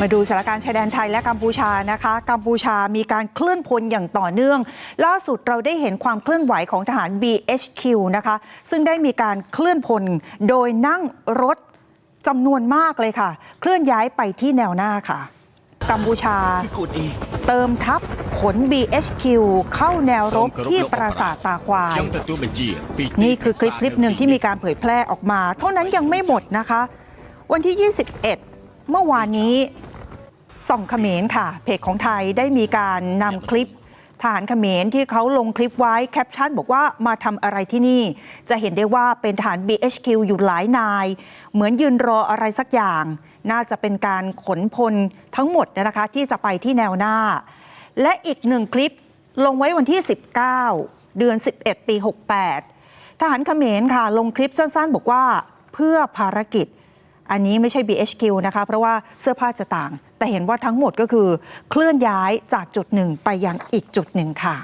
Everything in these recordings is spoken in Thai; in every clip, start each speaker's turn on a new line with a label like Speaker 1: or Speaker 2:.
Speaker 1: มาดูสถานการณ์ชายแดนไทยและกัมพูชานะคะ กัมพูชามีการเคลื่อนพลอย่างต่อเนื่อง ล่าสุดเราได้เห็นความเคลื่อนไหวของทหาร BHQ นะคะ ซึ่งได้มีการเคลื่อนพลโดยนั่งรถจำนวนมากเลยค่ะ เคลื่อนย้ายไปที่แนวหน้าค่ะ กัมพูชาเติมทัพขน BHQ เข้าแนวรบที่ปราสาทตาควาย นี่คือคลิปคลิปหนึ่งที่มีการเผยแพร่ออกมา เท่านั้นยังไม่หมดนะคะ วันที่ 21 เมื่อวานนี้ ส่องเขมรค่ะ เพจของไทยได้มีการนำคลิปทหารเขมรที่เขาลงคลิปไว้แคปชั่นบอกว่ามาทำอะไรที่นี่ จะเห็นได้ว่าเป็นทหาร BHQ อยู่หลายนาย เหมือนยืนรออะไรสักอย่าง น่าจะเป็นการขนพลทั้งหมดนะคะที่จะไปที่แนวหน้า และอีกหนึ่งคลิปลงไว้วันที่ 19 เดือน 11 ปี 68 ทหารเขมรค่ะ ลงคลิปสั้นๆ บอกว่าเพื่อภารกิจ อันนี้ไม่ใช่ BHQ นะคะ เพราะว่าเสื้อผ้าจะต่าง แต่เห็นว่าทั้งหมดก็คือ เคลื่อนย้ายจากจุดหนึ่งไปยังอีกจุดหนึ่งค่ะ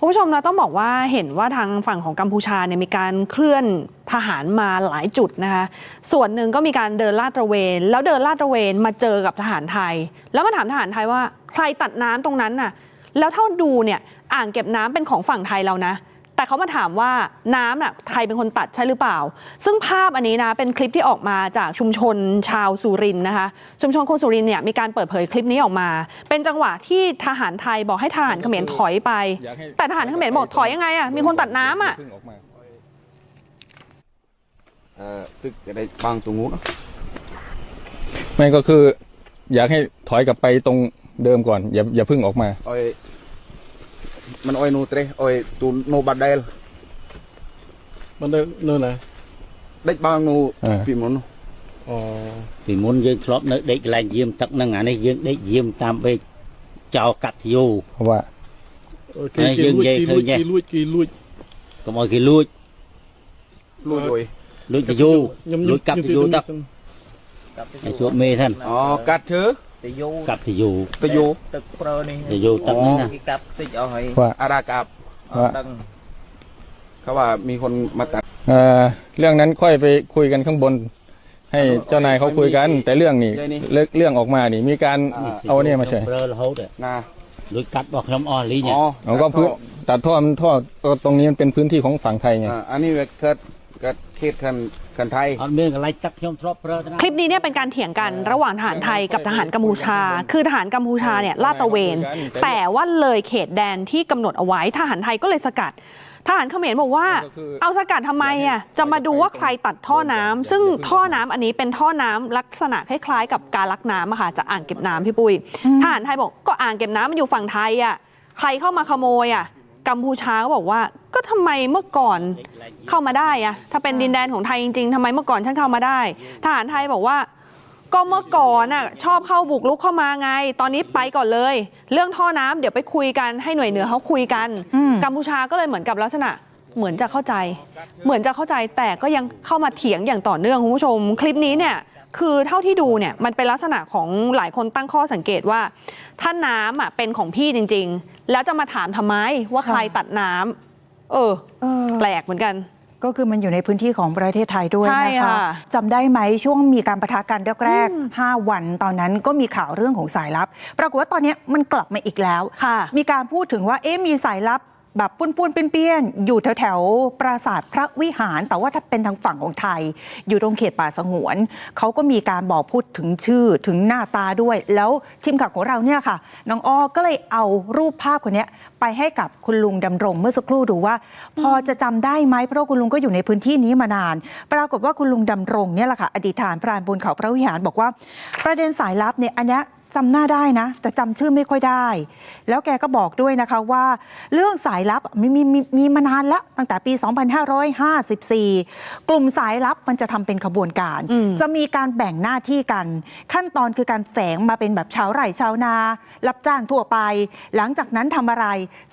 Speaker 2: คุณผู้ชมเราต้องบอกว่าเห็นว่าทางฝั่งของกัมพูชาเนี่ยมีการเคลื่อนทหารมาหลายจุดนะคะส่วนหนึ่งก็มีการเดินลาดตระเวน แล้วเดินลาดตระเวนมาเจอกับทหารไทย แล้วมาถามทหารไทยว่าใครตัดน้ำตรงนั้นน่ะแล้วเท่าดูเนี่ยอ่างเก็บน้ำเป็นของฝั่งไทยเรานะ แต่เขามาถามว่าน้ำน่ะไทยเป็นคนตัดใช่หรือเปล่า ซึ่งภาพอันนี้นะเป็นคลิปที่ออกมาจากชุมชนชาวสุรินทร์นะคะ ชุมชนคนสุรินทร์เนี่ยมีการเปิดเผยคลิปนี้ออกมา เป็นจังหวะที่ทหารไทยบอกให้ทหารเขมรถอยไป
Speaker 3: อยากให้
Speaker 2: แต่ทหารเขมรบอกถอยยังไงอะมีคนตัดน้ำอะ
Speaker 3: เพิ่งออกมา
Speaker 4: เอ่อตึกจะได้บางตรงนู้นเนอะ
Speaker 3: ไม่ก็คือ อยากให้ถอยกลับไปตรงเดิมก่อน อย่าอย่าเพิ่งออกมา
Speaker 4: មិនអុយនោះទេអុយទូនោះបាដែល
Speaker 5: មិននៅនៅណា
Speaker 4: ដេកបាងនោះពីមុននោះ
Speaker 5: អូ
Speaker 6: ពីមុនយើងធ្លាប់នៅដេកកន្លែងយាមទឹកហ្នឹងអានេះយើងដេកយាមតាមវេកចោកាត់យោ
Speaker 3: បាទ
Speaker 5: គេ
Speaker 6: យើងនិយាយឃើញ
Speaker 5: គេលួចគេលួច
Speaker 6: កុំឲ្យគេលួច
Speaker 4: លួចអុយ
Speaker 6: លួចកយោលួចកាត់កយោទឹកកាត់ជួបមេហ្នឹង
Speaker 4: អូកាត់ឈើ
Speaker 6: កាប់ធ្យោ
Speaker 4: ទៅយោ
Speaker 7: ទឹកព្រើនេះ
Speaker 6: ធ្យោទឹកហ្នឹងណា
Speaker 7: គេកាប់តិចអស់ហើយ
Speaker 3: ว่า
Speaker 4: អារាកាប់
Speaker 3: ว่า
Speaker 7: ដឹង
Speaker 4: เขาว่ามีคนมาตัด
Speaker 3: เอ่อเรื่องนั้นค่อยไปคุยกันข้างบน ให้เจ้านายเขาคุยกัน แต่เรื่องนี้เรื่องเรื่องออกมานี่ มีการเอาเนี่ยมาใช่
Speaker 6: ប្រើរហូត
Speaker 4: ណា
Speaker 6: លួចកាត់របស់ខ្ញុំអស់លីង
Speaker 4: อ๋อ
Speaker 3: เราก็พื้นตัดท่อมันท่อตรงนี้มันเป็นพื้นที่ของฝั่งไทยไง
Speaker 4: อ่าอันนี้វាកើតកើតเขตคัน กันไทย
Speaker 2: คลิปนี้เนี่ยเป็นการเถียงกันระหว่างทหารไทยกับทหารกัมพูชา คือทหารกัมพูชาเนี่ยลาตะเวน แต่ว่าเลยเขตแดนที่กำหนดเอาไว้ทหารไทยก็เลยสกัดทหารเขมรบอกว่าเอาสกัดทำไมอะจะมาดูว่าใครตัดท่อน้ำ ซึ่งท่อน้ำอันนี้เป็นท่อน้ำลักษณะคล้ายๆ กับการลักน้ำอะค่ะจะอ่างเก็บน้ำพี่ปุ้ยทหารไทยบอกก็อ่างเก็บน้ำมันอยู่ฝั่งไทยอะใครเข้ามาขโมยอะ กัมพูชาก็บอกว่า ก็ทำไมเมื่อก่อนเข้ามาได้อะถ้าเป็นดินแดนของไทยจริงๆทำไมเมื่อก่อนฉันเข้ามาได้ ทหารไทยบอกว่า ก็เมื่อก่อนน่ะชอบเข้าบุกลุกเข้ามาไง ตอนนี้ไปก่อนเลย เรื่องท่อน้ำเดี๋ยวไปคุยกันให้หน่วยเหนือเขาคุยกัน
Speaker 1: อืม
Speaker 2: กัมพูชาก็เลยเหมือนกับลักษณะเหมือนจะเข้าใจ เหมือนจะเข้าใจแต่ก็ยังเข้ามาเถียงอย่างต่อเนื่องคุณผู้ชม คลิปนี้เนี่ย คือเท่าที่ดูเนี่ยมันเป็นลักษณะของหลายคนตั้งข้อสังเกตว่า ถ้าน้ำอะเป็นของพี่จริง ๆ แล้วจะมาถามทำไมว่าใครตัดน้ำเออ
Speaker 1: เออ
Speaker 2: แปลกเหมือนกัน
Speaker 1: ก็คือมันอยู่ในพื้นที่ของประเทศไทยด้วย
Speaker 2: ใช่
Speaker 1: นะคะ
Speaker 2: ค่ะ
Speaker 1: จำได้ไหมช่วงมีการประทะกันแรกๆ5วันตอนนั้นก็มีข่าวเรื่องของสายลับ ปรากฏว่าตอนนี้มันกลับมาอีกแล้ว
Speaker 2: ค่ะ
Speaker 1: มีการพูดถึงว่าเอ๊ะมีสายลับ แบบปุ้นปุ้นๆเปี้ยนๆอยู่แถวแถวๆปราสาทพระวิหาร แต่ว่าถ้าเป็นทางฝั่งของไทย อยู่ตรงเขตป่าสงวนเขาก็มีการบอกพูดถึงชื่อถึงหน้าตาด้วย แล้วทีมข่าวของเราเนี่ยค่ะน้องอ้อก็เลยเอารูปภาพคนนี้ไปให้กับคุณลุงดำรงเมื่อสักครู่ดูว่า พอจะจำได้ไหมเพราะคุณลุงก็อยู่ในพื้นที่นี้มานาน ปรากฏว่าคุณลุงดำรงเนี่ยแหละค่ะอดีตฐานพรานบนเขาพระวิหารบอกว่า ประเด็นสายลับเนี่ยอันเนี้ย จำหน้าได้นะ แต่จำชื่อไม่ค่อยได้ แล้วแกก็บอกด้วยนะคะว่า เรื่องสายลับมีมีมีมีมานานแล้วตั้งแต่ปี 2554 กลุ่มสายลับมันจะทำเป็นขบวนการ
Speaker 2: อืม
Speaker 1: จะมีการแบ่งหน้าที่กัน ขั้นตอนคือการแฝงมาเป็นแบบชาวไร่ชาวนา รับจ้างทั่วไป หลังจากนั้นทำอะไร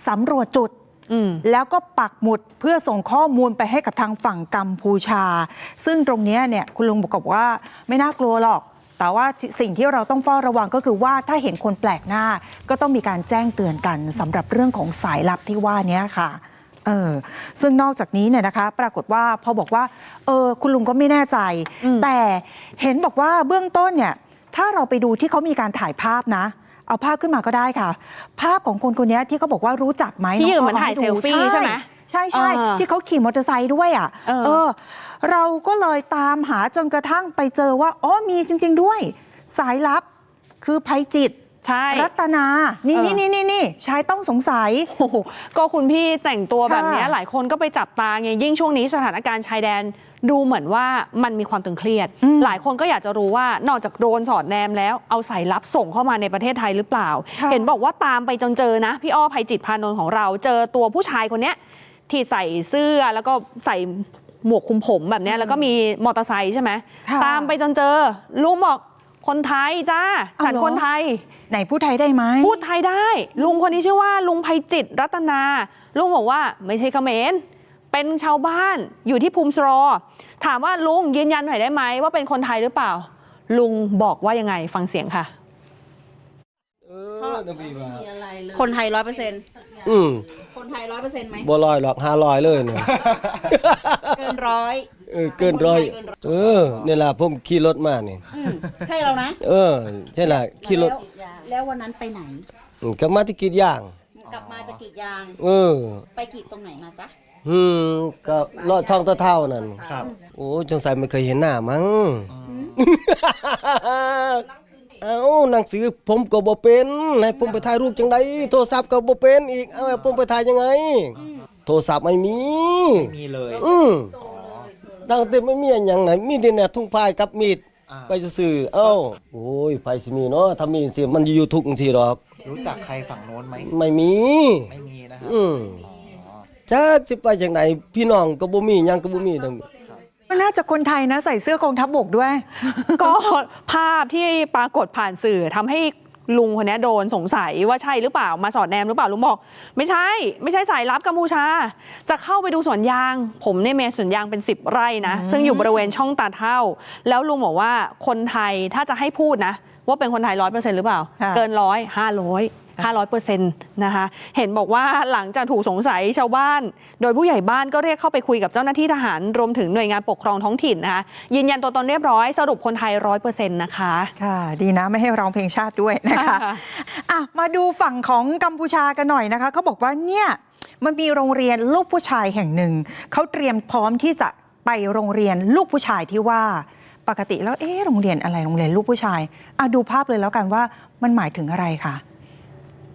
Speaker 1: สำรวจจุด
Speaker 2: อืม
Speaker 1: แล้วก็ปักหมุดเพื่อส่งข้อมูลไปให้กับทางฝั่งกัมพูชา ซึ่งตรงเนี้ยเนี่ยคุณลุงบอกว่าไม่น่ากลัวหรอก แต่ว่าสิ่งที่เราต้องเฝ้าระวังก็คือว่าถ้าเห็นคนแปลกหน้า ก็ต้องมีการแจ้งเตือนกันสำหรับเรื่องของสายลับที่ว่าเนี้ยค่ะเออซึ่งนอกจากนี้เนี่ยนะคะ ปรากฏว่าพอบอกว่าเออคุณลุงก็ไม่แน่ใจ
Speaker 2: อืม
Speaker 1: แต่เห็นบอกว่าเบื้องต้นเนี่ยถ้าเราไปดูที่เขามีการถ่ายภาพนะ เอาภาพขึ้นมาก็ได้ค่ะ ภาพของคนคนนี้ที่เขาบอกว่ารู้จักไหม
Speaker 2: ที่ยืน
Speaker 1: ง
Speaker 2: เหมือนถ่าย
Speaker 1: ดู
Speaker 2: เซลฟี่ใช่ไหม
Speaker 1: ใช่ใช่
Speaker 2: อ่า
Speaker 1: ที่เขาขี่มอเตอร์ไซค์ด้วยอะ
Speaker 2: เออ
Speaker 1: เออ เราก็เลยตามหาจนกระทั่งไปเจอว่าอ๋อมีจริง ๆ ด้วย สายลับคือภัยจิต
Speaker 2: ใช่
Speaker 1: รัตนา นี่
Speaker 2: เออ
Speaker 1: นี่นี่นี่นี่ชายต้องสงสัย
Speaker 2: โอ้โหก็คุณพี่แต่งตัวแบบเนี้ย
Speaker 1: ค่ะ
Speaker 2: หลายคนก็ไปจับตาไงยิ่งช่วงนี้สถานการณ์ชายแดนดูเหมือนว่ามันมีความตึงเครียด
Speaker 1: อืม
Speaker 2: หลายคนก็อยากจะรู้ว่านอกจากโดรนสอดแนมแล้วเอาสายลับส่งเข้ามาในประเทศไทยหรือเปล่า
Speaker 1: ค่ะ
Speaker 2: เห็นบอกว่าตามไปจนเจอนะ พี่อ้อภัยจิตพานนท์ของเราเจอตัวผู้ชายคนเนี้ย ที่ใส่เสื้อแล้วก็ใส่หมวกคลุมผมแบบเนี้ยแล้วก็มีมอเตอร์ไซค์ใช่ไหม
Speaker 1: ค่ะ
Speaker 2: ตามไปจนเจอ ลุงบอกคนไทยจ้า
Speaker 1: เอา
Speaker 2: ฉัน
Speaker 1: เหรอ
Speaker 2: คนไทย
Speaker 1: ไหนพูดไทยได้ไหม
Speaker 2: พูดไทยได้ ลุงคนนี้ชื่อว่าลุงภัยจิตรัตนา ลุงบอกว่าไม่ใช่เขมรเป็นชาวบ้านอยู่ที่ภูมิสรอ ถามว่าลุงยืนยันหน่อยได้ไหมว่าเป็นคนไทยหรือเปล่า ลุงบอกว่ายังไงฟังเสียงค่ะ
Speaker 8: คนไทยร้อยเปอร์เซ็นต์
Speaker 7: อืม
Speaker 8: คนไทยร้อยเปอร์เซ็นต์ไหม
Speaker 7: บ่ลอยหรอกห้าลอยเลยเนี่ย
Speaker 8: เกินร้อย
Speaker 7: เออเกินร้อยเออนี่ล่ะผมขี่รถมานี่
Speaker 8: อืมใช่เรานะ
Speaker 7: เออ ใช่ล่ะขี่รถ
Speaker 8: แล้วแล้ววันนั้นไปไหน
Speaker 7: อืมก็มาที่กรีดยาง
Speaker 8: กลับมาจะกรีดยาง
Speaker 7: เออ
Speaker 8: ไปกรีดตรงไหนมาจ๊ะ
Speaker 7: อืมก็ลอดช่องตะเท่านั่น ครับ โอ้สงสัยไม่เคยเห็นหน้ามั้ง เอ้าหนังสือผมก็บ่เป็นให้ผมไปถ่ายรูปจังไดโทรศัพท์ก็บ่เป็นอีกเอ้าให้ผมไปถ่ายยังไง โทรศัพท์ไม่มี
Speaker 9: มีเลย
Speaker 7: อืมดังแต่ไม่มีอนหย่างไหนมีแต่เนี่ยทุ่งพายกับมีดไปซื่อๆเอ้าโอ้ยไผสิมีเนาะถ้ามีสิมันอยู่ทุกจังซี่หรอก
Speaker 9: รู้จักใครฝั่งโน้นไหม
Speaker 7: ไม่มี
Speaker 9: ไม่มีนะครับ
Speaker 7: อืมจักสิไปจังไดพี่น้องก็บ่มีหยังก็บ่มีทั้ง
Speaker 1: น่าจะคนไทยนะใส่เสื้อกองทัพบกด้วย
Speaker 2: ก็ภาพที่ปรากฏผ่านสื่อทำให้ลุงคนนี้โดนสงสัยว่าใช่หรือเปล่ามาสอดแนมหรือเปล่าลุงบอก ไม่ใช่ ไม่ใช่สายลับกัมพูชา จะเข้าไปดูสวนยาง ผมเนี่ยเมสวนยางเป็น 10 ไร่นะซึ่งอยู่บริเวณช่องตาเท่า แล้วลุงบอกว่าคนไทยถ้าจะให้พูดนะ ว่าเป็นคนไทยร้อยเปอร์เซ็นต์หรือเปล่า
Speaker 1: ค่ะ
Speaker 2: เกินร้อยห้าร้อย ห้าร้อยเปอร์เซ็นต์นะคะเห็นบอกว่าหลังจากถูกสงสัยชาวบ้าน โดยผู้ใหญ่บ้านก็เรียกเข้าไปคุยกับเจ้าหน้าที่ทหาร รวมถึงหน่วยงานปกครองท้องถิ่นนะคะยืนยันตัวตนเรียบร้อยสรุปคนไทยร้อยเปอร์เซ็นต์นะคะ
Speaker 1: ค่ะดีนะไม่ให้ร้องเพลงชาติด้วยนะคะ
Speaker 2: ค่ะ
Speaker 1: อะมาดูฝั่งของกัมพูชากันหน่อยนะคะเขาบอกว่าเนี่ยมันมีโรงเรียนลูกผู้ชายแห่งหนึ่งเขาเตรียมพร้อมที่จะไปโรงเรียนลูกผู้ชายที่ว่าปกติแล้วเอ๊ะโรงเรียนอะไรโรงเรียนลูกผู้ชายอะดูภาพเลยแล้วกันว่ามันหมายถึงอะไรค่ะ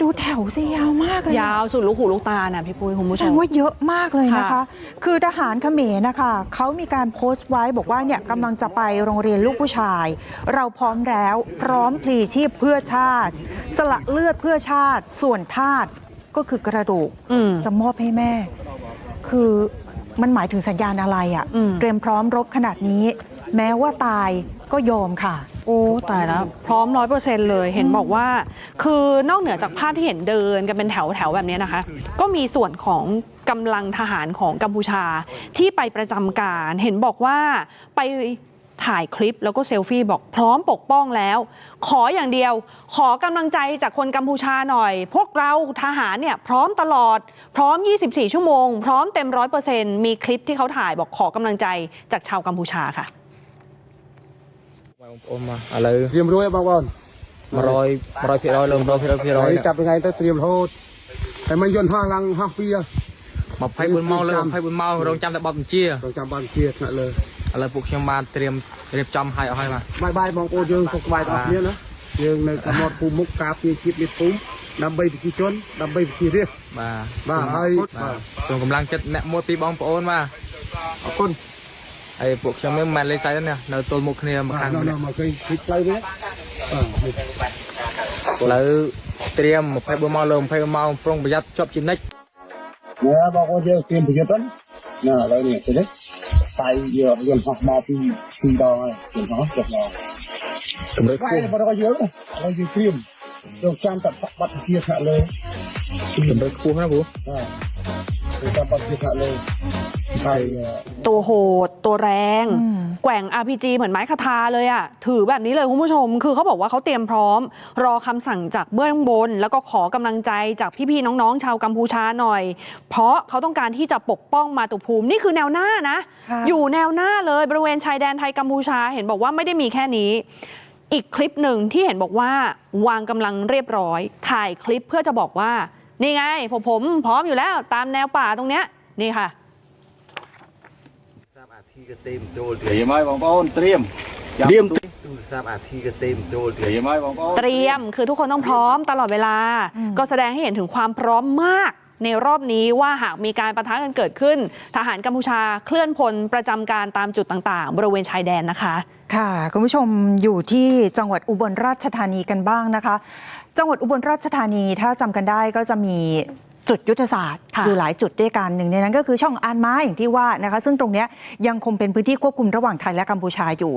Speaker 1: ดูแถวสิยาวมากเลย
Speaker 2: ยาวสุดลูกหูลูกตาน่ะพี่ปุ้ยคุณผู้
Speaker 1: แส
Speaker 2: ช
Speaker 1: ด
Speaker 2: ม
Speaker 1: งว่าเยอะมากเลยนะคะ
Speaker 2: ค่ะ
Speaker 1: คือทหารเขมรนะคะ เขามีการโพสต์ไว้บอกว่าเนี่ยกำลังจะไปโรงเรียนลูกผู้ชาย เราพร้อมแล้วพร้อมพลีชีพเพื่อชาติ สละเลือดเพื่อชาติ ส่วนทาสก็คือกระดูก
Speaker 2: อืม
Speaker 1: จะมอบให้แม่ คือมันหมายถึงสัญญาณอะไรอะ่ะ
Speaker 2: อืม
Speaker 1: เตรียมพร้อมรบขนาดนี้ แม้ว่าตายก็ยอมค่ะ
Speaker 2: โอ้ตายแล้ว พร้อมร้อยเปอร์เซ็นต์เลยเห็นบอกว่า คือนอกเหนือจากภาพที่เห็นเดินกันเป็นแถวแถวๆแบบนี้นะคะ ก็มีส่วนของกำลังทหารของกัมพูชาที่ไปประจำการ เห็นบอกว่าไปถ่ายคลิปแล้วก็เซลฟี่บอกพร้อมปกป้องแล้ว ขออย่างเดียว ขอกำลังใจจากคนกัมพูชาหน่อย พวกเราทหารเนี่ยพร้อมตลอด พร้อม 24 ชั่วโมง พร้อมเต็มร้อยเปอร์เซ็นต์มีคลิปที่เขาถ่ายบอกขอกำลังใจจากชาวกัมพูชาค่ะ
Speaker 3: បងប្អូនមកឥឡូវ
Speaker 5: ត្រៀមរួចបងប្អូន
Speaker 3: 100 100%លើ100%
Speaker 5: ហើយចាប់ថ្ងៃទៅត្រៀមរហូតហើយមិនយន្តហោះឡើងហោះពី
Speaker 10: 24ម៉ោងលើ24ម៉ោងរងចាំតែបបបញ្ជា
Speaker 5: រងចាំបបបញ្ជាថ្នាក់លើឥ
Speaker 10: ឡូវពួកខ្ញុំបានត្រៀមរៀបចំឲ្យអស់ហើយបាទ
Speaker 5: បាយបាយបងប្អូនយើងសុខសប្បាយទាំងអស់គ្នាណាយើងនៅកំណត់ភូមិមុខការពារជាតិមាសភូមិដើម្បីប្រជាជនដើម្បីប្រជារាស្ត្រ
Speaker 10: បាទ
Speaker 5: បាទហើយ
Speaker 10: សូមកម្លាំងចិត្តអ្នកមួយពីបងប្អូនបាទ
Speaker 5: អរគុណ
Speaker 10: ហើយពួកខ្ញុំមិនមែនលេងសើចទេនៅទល់មុខគ្នាម
Speaker 5: ក
Speaker 10: ខា
Speaker 5: ងនេះ
Speaker 10: មក
Speaker 5: ឃើញពីផ្លូវនេះបាទ
Speaker 10: ផ្លូវត្រៀម24ម៉ោងលើ24ម៉ោងប្រុងប្រយ័ត្នជាប់ជានិច្ច
Speaker 5: ណាបងប្អូនយើងត្រៀមប្រយ័ត្នណាឥឡូវនេះទេតែយើងយន្តហោះមកពីពីដងហើយយន្ត
Speaker 10: ហោះចុះឡើងតម្រូវ
Speaker 5: គោបងប្អូនយើងឥឡូវយើងត្រៀ
Speaker 10: មយើងចាំតបត្តិជាខា
Speaker 5: ងលើតម្រូវ
Speaker 10: ខ្ពស់ណាបង
Speaker 5: បាទតាមបត្តិជាខាងលើ lên tay
Speaker 2: ตัวโหด ตัวแรง
Speaker 1: อืม
Speaker 2: แกว่ง RPG เหมือนไม้คาทาเลยอะถือแบบนี้เลยคุณผู้ชม คือเขาบอกว่าเขาเตรียมพร้อม รอคำสั่งจากเบื้องบน แล้วก็ขอกำลังใจจากพี่ๆน้องๆ ชาวกัมพูชาหน่อย เพราะเขาต้องการที่จะปกป้องมาตุภูมิ นี่คือแนวหน้านะ
Speaker 1: ค่ะ
Speaker 2: อยู่แนวหน้าเลยบริเวณชายแดนไทยกัมพูชาเห็นบอกว่าไม่ได้มีแค่นี้อีกคลิปหนึ่งที่เห็นบอกว่าวางกำลังเรียบร้อย ถ่ายคลิปเพื่อจะบอกว่า นี่ไงผมผมพร้อมอยู่แล้วตามแนวป่าตรงเนี้ยนี่ค่ะ
Speaker 3: เตรียมไว้บองโอนเตรียมเตรียมเตรียมไว้บองโอน
Speaker 2: เตรียมคือทุกคนต้องพร้อมตลอดเวลา
Speaker 1: อืม
Speaker 2: ก็แสดงให้เห็นถึงความพร้อมมากในรอบนี้ว่าหากมีการประทะกันเกิดขึ้น ทหารกัมพูชาเคลื่อนพลประจำการตามจุดต่างๆ บริเวณชายแดนนะคะ
Speaker 1: ค่ะ คุณผู้ชมอยู่ที่จังหวัดอุบลราชธานีกันบ้างนะคะ จังหวัดอุบลราชธานีถ้าจำกันได้ก็จะมี จุดยุทธศาสตร์
Speaker 2: ค่ะ
Speaker 1: อยู่หลายจุดด้วยกันหนึ่งในนั้นก็คือช่องอานไม้อย่างที่ว่านะคะซึ่งตรงเนี้ยยังคงเป็นพื้นที่ควบคุมระหว่างไทยและกัมพูชาอยู่